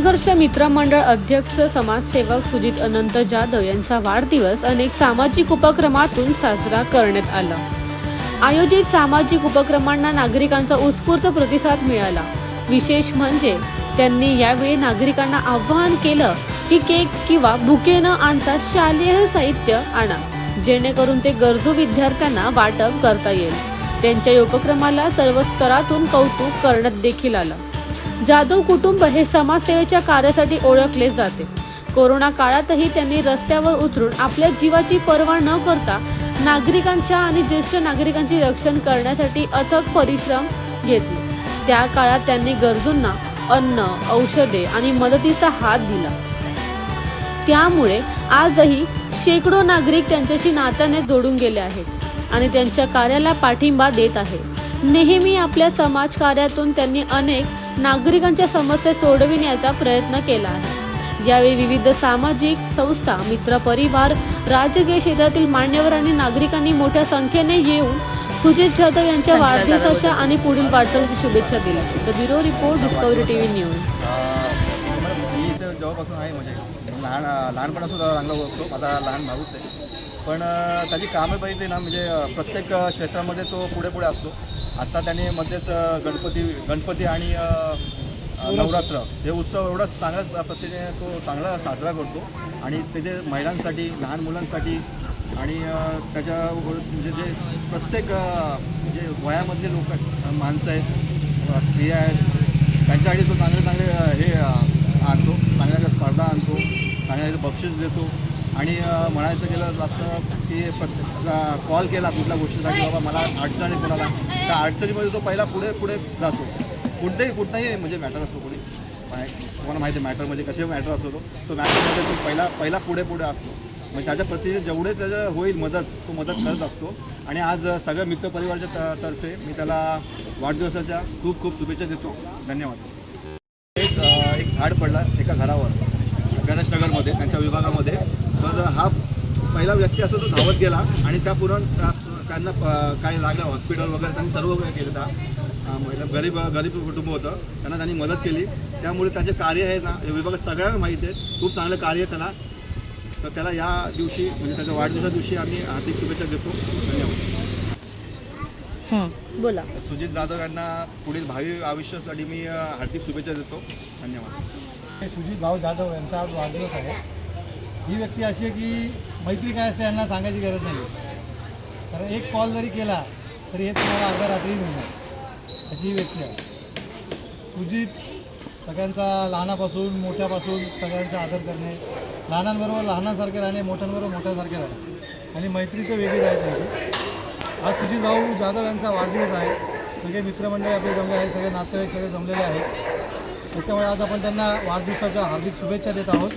संघर्ष मित्रमंडळ अध्यक्ष समाजसेवक सुजित अनंत जाधव यांचा वाढदिवस अनेक सामाजिक उपक्रमातून साजरा करण्यात आला. आयोजित सामाजिक उपक्रमांना नागरिकांचा उत्स्फूर्त प्रतिसाद मिळाला. विशेष म्हणजे त्यांनी यावेळी नागरिकांना आवाहन केलं की केक किंवा बुके न आणता शालेय साहित्य आणा जेणेकरून ते गरजू विद्यार्थ्यांना वाटप करता येईल. त्यांच्या उपक्रमाला सर्व स्तरातून कौतुक करण्यात देखील आलं. जाधव कुटुंब हे समाजसेवेच्या कार्यासाठी ओळखले जाते. कोरोना काळातही त्यांनी रस्त्यावर उतरून आपल्या जीवाची पर्वा न करता नागरिकांच्या आणि ज्येष्ठ नागरिकांचे रक्षण करण्यासाठी अथक परिश्रम घेतले. त्या काळात त्यांनी गरजूंना अन्न औषधे आणि मदतीचा हात दिला. त्यामुळे आजही शेकडो नागरिक त्यांच्याशी नात्याने जोडून गेले आहेत आणि त्यांच्या कार्याला पाठिंबा देत आहेत. नेहमी आपल्या समाजकार्यातून त्यांनी अनेक नागरिकांच्या समस्या सोडविण्याचा प्रयत्न केला आहे. यावेळी विविध सामाजिक संस्था मित्र परिवार राजकीय क्षेत्रातील मान्यवर आणि नागरिकांनी मोठ्या संख्येने येऊन सुजित जाधव यांच्या वाढदिवसाच्या. आणि पुढील वाटचालीची शुभेच्छा दिल्या. The bureau report Discovery TV news मी जेव्हापासून आहे म्हणजे लहान लहानपणापासून चांगला ओळखतो माझा लहान भाऊच आहे. पण त्याची कामं बघितली ना म्हणजे प्रत्येक क्षेत्रामध्ये तो पुढे पुढे असतो. आत्ता त्याने मध्येच गणपती गणपती आणि नवरात्र हे उत्सव एवढा चांगल्या पद्धतीने तो चांगला साजरा करतो. आणि त्याचे महिलांसाठी लहान मुलांसाठी आणि त्याच्या म्हणजे जे प्रत्येक जे वयामधले लोक आहेत, माणसं आहेत स्त्रिया आहेत त्यांच्यासाठी तो चांगले चांगले हे आणतो. चांगल्या चांगल्या स्पर्धा आणतो. चांगल्या बक्षीस देतो. आणि म्हणायचं गेलं असं की कॉल केला कुठल्या गोष्टीसाठी बाबा मला अडचण आहे कोणाला त्या अडचणीमध्ये तो पहिला पुढे पुढे जातो. कोणतेही कुठलाही म्हणजे मॅटर असतो कोणी. तुम्हाला माहिती आहे मॅटर म्हणजे कसे मॅटर असतो तो. मॅटरमध्ये तो पहिला पहिला पुढे पुढे असतो. म्हणजे त्याच्या प्रती जेवढे त्याचं होईल मदत तो मदत करत असतो. आणि आज सगळ्या मित्र परिवाराच्या तर्फे मी त्याला वाढदिवसाच्या खूप खूप शुभेच्छा देतो. धन्यवाद. एक एक झाड पडला एका घरावर. गणेशनगरमध्ये त्यांच्या विभागामध्ये. तर हा पहिला व्यक्ती असतो तो धावत गेला आणि त्या पुरण त्या- त्यांना प- काय लागलं हॉस्पिटल वगैरे त्यांनी सर्व केलं त्या महिला गरीब गरीब कुटुंब होतं. त्यांना त्यांनी मदत केली. त्यामुळे त्याचे कार्य आहे ना या विभागात सगळ्यांना माहिती आहे. खूप चांगलं कार्य आहे त्याला. तर त्याला या दिवशी म्हणजे त्याच्या वाढदिवसा दिवशी आम्ही हार्दिक शुभेच्छा देतो. धन्यवाद. बोला. सुजित जाधव यांना पुढील भावी आयुष्यासाठी मी हार्दिक शुभेच्छा देतो. धन्यवाद. हे सुजित भाऊ जाधव यांचा आज वाढदिवस आहे. ही व्यक्ती अशी आहे की मैत्री काय असते यांना सांगायची गरज नाही. कारण एक कॉल जरी केला तरी हे तुम्हाला अर्ध्या रात्री मिळणार. अशी ही व्यक्ती आहे. सुजित सगळ्यांचा लहानापासून मोठ्यापासून सगळ्यांचा आदर करणे लहानांबरोबर लहानासारखे राहणे मोठ्यांबरोबर मोठ्यासारखे राहणे. आणि मैत्री तर वेगळीच आहे त्यांची. आज सुजित भाऊ जाधव यांचा वाढदिवस आहे. सगळे मित्रमंडळी आपले जमले आहेत सगळे नातेवाईक सगळे जमलेले आहेत. त्याच्यामुळे आज आपण त्यांना वाढदिवसाच्या हार्दिक शुभेच्छा देत आहोत.